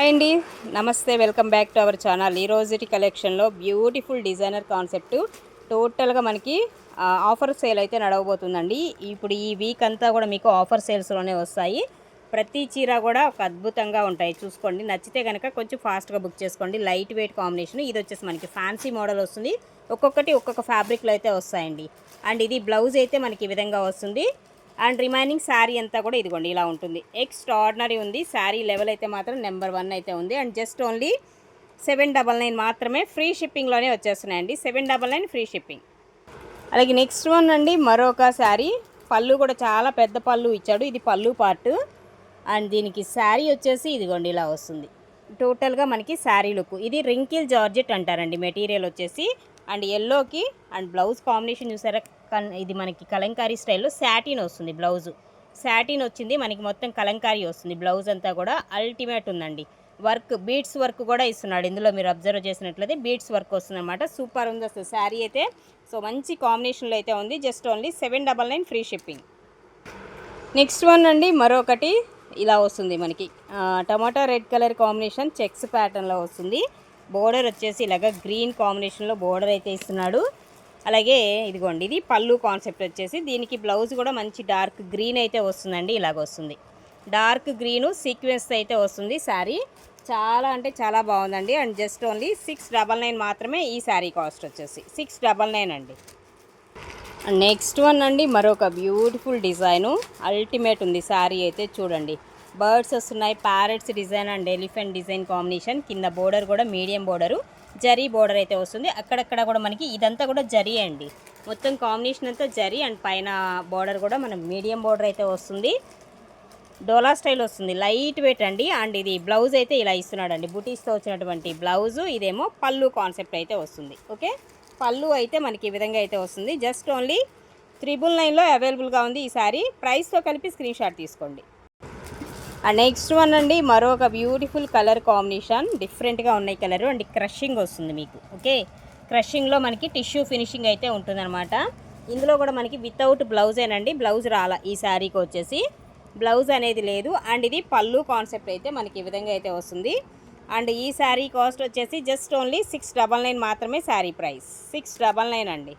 Hi అండి. నమస్తే welcome back to our channel. ఈ రోజుటి కలెక్షన్లో బ్యూటిఫుల్ డిజైనర్ కాన్సెప్ట్ టోటల్గా మనకి ఆఫర్ సేల్ అయితే నడవబోతుందండి. ఇప్పుడు ఈ వీక్ అంతా కూడా మీకు ఆఫర్ సేల్స్లోనే వస్తాయి. ప్రతి చీర కూడా ఒక అద్భుతంగా ఉంటాయి. చూసుకోండి. నచ్చితే కనుక కొంచెం ఫాస్ట్గా బుక్ చేసుకోండి. లైట్ వెయిట్ కాంబినేషన్ ఇది వచ్చేసి మనకి ఫ్యాన్సీ మోడల్ వస్తుంది. ఒక్కొక్కటి ఒక్కొక్క ఫ్యాబ్రిక్లో అయితే వస్తాయండి. అండ్ ఇది బ్లౌజ్ అయితే మనకి ఈ విధంగా వస్తుంది. అండ్ రిమైనింగ్ శారీ అంతా కూడా ఇదిగోండి ఇలా ఉంటుంది. ఎక్స్ట్రాడినరీ ఉంది. శారీ లెవెల్ అయితే మాత్రం నెంబర్ వన్ అయితే ఉంది. And just only seven double nine మాత్రమే ఫ్రీ షిప్పింగ్లోనే వచ్చేస్తున్నాయండి. Seven double nine free shipping అలాగే నెక్స్ట్ వన్ అండి మరొక శారీ. పళ్ళు కూడా చాలా పెద్ద పళ్ళు ఇచ్చాడు. ఇది పళ్ళు పార్ట్ అండ్ దీనికి శారీ వచ్చేసి ఇదిగోండి ఇలా వస్తుంది. టోటల్గా మనకి శారీ లుక్ ఇది రింకిల్ జార్జెట్ అంటారండి. మెటీరియల్ వచ్చేసి అండ్ ఎల్లోకి అండ్ బ్లౌజ్ కాంబినేషన్ చూసారా? కన్- ఇది మనకి కలంకారీ స్టైల్లో శాటిన్ వస్తుంది బ్లౌజ్. శాటిన్ వచ్చింది మనకి మొత్తం కలంకారీ వస్తుంది. బ్లౌజ్ అంతా కూడా అల్టిమేట్ ఉందండి. వర్క్ బీట్స్ వర్క్ కూడా ఇస్తున్నాడు. ఇందులో మీరు అబ్జర్వ్ చేసినట్లయితే బీట్స్ వర్క్ వస్తుందన్నమాట. సూపర్ ఉంది అసలు శారీ అయితే. సో మంచి కాంబినేషన్లో అయితే ఉంది. Just only seven double nine free shipping. Next one అండి మరొకటి ఇలా వస్తుంది మనకి. Tomato red colour combination checks ప్యాటర్న్లో వస్తుంది. బోర్డర్ వచ్చేసి ఇలాగ గ్రీన్ కాంబినేషన్లో బోర్డర్ అయితే ఇస్తున్నాడు. అలాగే ఇదిగోండి ఇది పళ్ళు కాన్సెప్ట్ వచ్చేసి దీనికి బ్లౌజ్ కూడా మంచి డార్క్ గ్రీన్ అయితే వస్తుందండి ఇలాగ వస్తుంది. డార్క్ గ్రీను సీక్వెన్స్ అయితే వస్తుంది శారీ. చాలా అంటే చాలా బాగుందండి. And just only six double nine మాత్రమే ఈ శారీ కాస్ట్ వచ్చేసి. సిక్స్ డబల్ నైన్ అండి. నెక్స్ట్ వన్ అండి మరొక బ్యూటిఫుల్ డిజైను అల్టిమేట్ ఉంది శారీ అయితే చూడండి. బర్డ్స్ వస్తున్నాయి parrots design and elephant design combination కింద బోర్డర్ కూడా మీడియం బోర్డరు జరీ బోర్డర్ అయితే వస్తుంది. అక్కడక్కడ కూడా మనకి ఇదంతా కూడా జరీ అండి. మొత్తం కాంబినేషన్ అంతా జరీ అండ్ పైన బోర్డర్ కూడా మనం మీడియం బోర్డర్ అయితే వస్తుంది. డోలా స్టైల్ వస్తుంది. లైట్ వెయిట్ అండి. అండ్ ఇది బ్లౌజ్ అయితే ఇలా ఇస్తున్నాడండి. బుటీస్తో వచ్చినటువంటి బ్లౌజు ఇదేమో పళ్ళు కాన్సెప్ట్ అయితే వస్తుంది. ఓకే పళ్ళు అయితే మనకి ఈ విధంగా అయితే వస్తుంది. జస్ట్ ఓన్లీ త్రిబుల్ నైన్లో అవైలబుల్గా ఉంది ఈ సారీ ప్రైస్తో కలిపి స్క్రీన్ షాట్ తీసుకోండి. నెక్స్ట్ వన్ అండి మరొక బ్యూటిఫుల్ కలర్ కాంబినేషన్ డిఫరెంట్గా ఉన్నాయి కలర్ అండ్ క్రషింగ్ వస్తుంది మీకు ఓకే క్రషింగ్లో మనకి టిష్యూ ఫినిషింగ్ అయితే ఉంటుందన్నమాట. ఇందులో కూడా మనకి వితౌట్ బ్లౌజేనండి బ్లౌజ్ రాల ఈ శారీకి వచ్చేసి. బ్లౌజ్ అనేది లేదు అండ్ ఇది పళ్ళు కాన్సెప్ట్ అయితే మనకి ఈ విధంగా అయితే వస్తుంది. అండ్ ఈ శారీ కాస్ట్ వచ్చేసి just only six double nine మాత్రమే sari price six double nine అండి.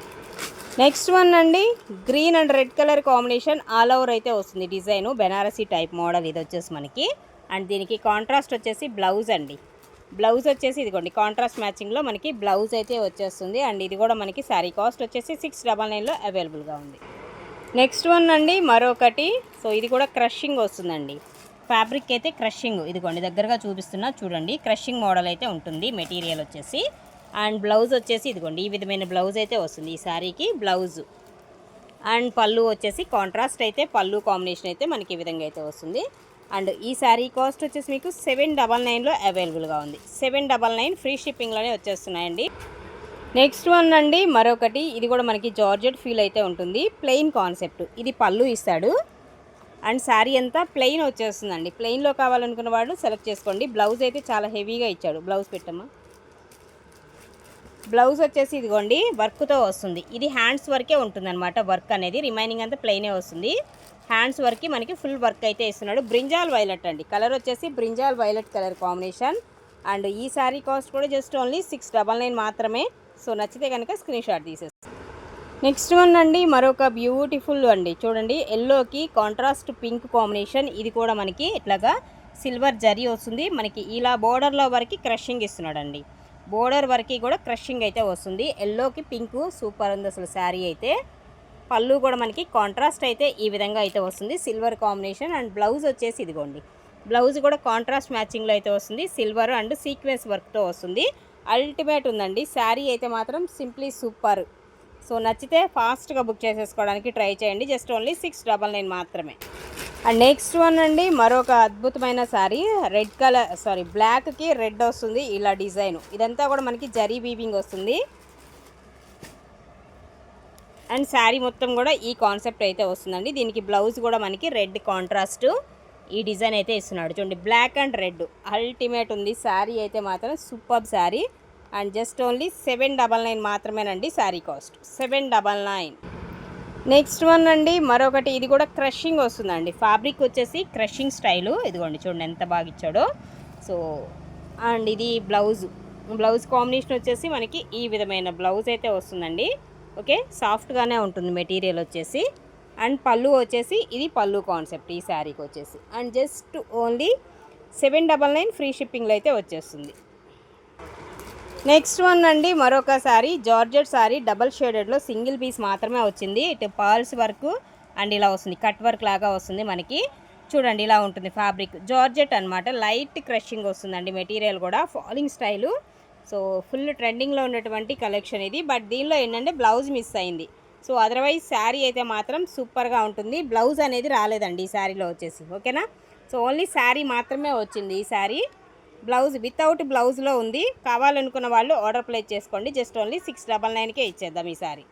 నెక్స్ట్ వన్ అండి green and red colour combination all over అయితే వస్తుంది డిజైన్. బెనారసీ టైప్ మోడల్ ఇది వచ్చేసి మనకి. అండ్ దీనికి కాంట్రాస్ట్ వచ్చేసి బ్లౌజ్ అండి. బ్లౌజ్ వచ్చేసి ఇదిగోండి కాంట్రాస్ట్ మ్యాచింగ్లో మనకి బ్లౌజ్ అయితే వచ్చేస్తుంది. అండ్ ఇది కూడా మనకి శారీ కాస్ట్ వచ్చేసి సిక్స్ డబల్ నైన్లో అవైలబుల్గా ఉంది. నెక్స్ట్ వన్ అండి మరొకటి. సో ఇది కూడా క్రషింగ్ వస్తుందండి. ఫ్యాబ్రిక్ అయితే క్రషింగ్ ఇదిగోండి దగ్గరగా చూపిస్తున్నా చూడండి. క్రషింగ్ మోడల్ అయితే ఉంటుంది మెటీరియల్ వచ్చేసి. అండ్ బ్లౌజ్ వచ్చేసి ఇదిగోండి ఈ విధమైన బ్లౌజ్ అయితే వస్తుంది ఈ శారీకి బ్లౌజ్. అండ్ పళ్ళు వచ్చేసి కాంట్రాస్ట్ అయితే పళ్ళు కాంబినేషన్ అయితే మనకి ఈ విధంగా అయితే వస్తుంది. అండ్ ఈ శారీ కాస్ట్ వచ్చేసి మీకు సెవెన్ డబల్ నైన్లో అవైలబుల్గా ఉంది. సెవెన్ డబల్ నైన్ ఫ్రీ షిప్పింగ్లోనే వచ్చేస్తున్నాయండి. నెక్స్ట్ వన్ అండి మరొకటి. ఇది కూడా మనకి జార్జెట్ ఫీల్ అయితే ఉంటుంది. Plain concept. ఇది పళ్ళు ఇస్తాడు. అండ్ శారీ అంతా ప్లెయిన్ వచ్చేస్తుందండి. ప్లెయిన్లో కావాలనుకున్న వాళ్ళు సెలెక్ట్ చేసుకోండి. బ్లౌజ్ అయితే చాలా హెవీగా ఇచ్చాడు. బ్లౌజ్ పెట్టమ్మా. బ్లౌజ్ వచ్చేసి ఇదిగోండి వర్క్తో వస్తుంది. ఇది హ్యాండ్స్ వర్కే ఉంటుందన్నమాట. వర్క్ అనేది రిమైనింగ్ అంతా ప్లెయినే వస్తుంది. హ్యాండ్స్ వర్క్కి మనకి ఫుల్ వర్క్ అయితే ఇస్తున్నాడు బ్రింజాల్ వైలెట్ అండి. కలర్ వచ్చేసి brinjal violet colour combination. And ఈ శారీ కాస్ట్ కూడా just only six double nine మాత్రమే. సో నచ్చితే కనుక స్క్రీన్ షాట్ తీసేస్తాను నెక్స్ట్ వన్ అండి మరొక బ్యూటిఫుల్ అండి. చూడండి ఎల్లోకి కాంట్రాస్ట్ పింక్ కాంబినేషన్. ఇది కూడా మనకి ఇట్లాగా సిల్వర్ జరీ వస్తుంది. మనకి ఇలా బోర్డర్లో వరకు క్రషింగ్ ఇస్తున్నాడండి. బోర్డర్ వరకు కూడా క్రషింగ్ అయితే వస్తుంది. ఎల్లోకి పింక్ సూపర్ ఉంది అసలు శారీ అయితే. పళ్ళు కూడా మనకి కాంట్రాస్ట్ అయితే ఈ విధంగా అయితే వస్తుంది. సిల్వర్ కాంబినేషన్ అండ్ బ్లౌజ్ వచ్చేసి ఇదిగోండి. బ్లౌజ్ కూడా కాంట్రాస్ట్ మ్యాచింగ్లో అయితే వస్తుంది. సిల్వర్ అండ్ సీక్వెన్స్ వర్క్తో వస్తుంది. అల్టిమేట్ ఉందండి. శారీ అయితే మాత్రం సింప్లీ సూపర్. సో నచ్చితే ఫాస్ట్గా బుక్ చేసేసుకోవడానికి ట్రై చేయండి. Just only six double nine మాత్రమే. అండ్ నెక్స్ట్ వన్ అండి మరొక అద్భుతమైన శారీ రెడ్ కలర్ సారీ బ్లాక్కి రెడ్ వస్తుంది ఇలా డిజైన్ ఇదంతా కూడా మనకి జరీ వీవింగ్ వస్తుంది. అండ్ శారీ మొత్తం కూడా ఈ కాన్సెప్ట్ అయితే వస్తుందండి. దీనికి బ్లౌజ్ కూడా మనకి రెడ్ కాంట్రాస్ట్ ఈ డిజైన్ అయితే ఇస్తున్నాడు. చూడండి బ్లాక్ అండ్ రెడ్ అల్టిమేట్ ఉంది. శారీ అయితే మాత్రం super sari and just only seven double nine మాత్రమేనండి sari cost seven double nine next one అండి మరొకటి ఇది కూడా క్రషింగ్ వస్తుందండి. ఫ్యాబ్రిక్ వచ్చేసి క్రషింగ్ స్టైలు. ఇదిగోండి చూడండి ఎంత బాగా ఇచ్చాడో. సో అండ్ ఇది బ్లౌజ్. బ్లౌజ్ కాంబినేషన్ వచ్చేసి మనకి ఈ విధమైన బ్లౌజ్ అయితే వస్తుందండి. ఓకే సాఫ్ట్గానే ఉంటుంది మెటీరియల్ వచ్చేసి. అండ్ పళ్ళు వచ్చేసి ఇది పళ్ళు కాన్సెప్ట్ ఈ శారీకి వచ్చేసి. And just only seven double nine free షిప్పింగ్లో అయితే వచ్చేస్తుంది. నెక్స్ట్ వన్ అండి మరొక శారీ జార్జెట్ శారీ డబల్ షేడెడ్లో సింగిల్ పీస్ మాత్రమే వచ్చింది. ఇటు పాల్స్ వర్క్ అండ్ ఇలా వస్తుంది కట్ వర్క్ లాగా వస్తుంది మనకి. చూడండి ఇలా ఉంటుంది ఫ్యాబ్రిక్. జార్జెట్ అన్నమాట లైట్ క్రషింగ్ వస్తుందండి మెటీరియల్ కూడా ఫాలింగ్ స్టైలు. సో ఫుల్ ట్రెండింగ్లో ఉన్నటువంటి కలెక్షన్ ఇది. బట్ దీనిలో ఏంటంటే బ్లౌజ్ మిస్ అయింది. సో అదర్వైజ్ శారీ అయితే మాత్రం సూపర్గా ఉంటుంది. బ్లౌజ్ అనేది రాలేదండి ఈ శారీలో వచ్చేసి ఓకేనా? సో ఓన్లీ శారీ మాత్రమే వచ్చింది ఈ శారీ బ్లౌజ్ వితౌట్ బ్లౌజ్లో ఉంది. కావాలనుకున్న వాళ్ళు ఆర్డర్ ప్లేస్ చేసుకోండి. జస్ట్ ఓన్లీ సిక్స్ డబల్ నైన్కే ఇచ్చేద్దాం ఈసారి.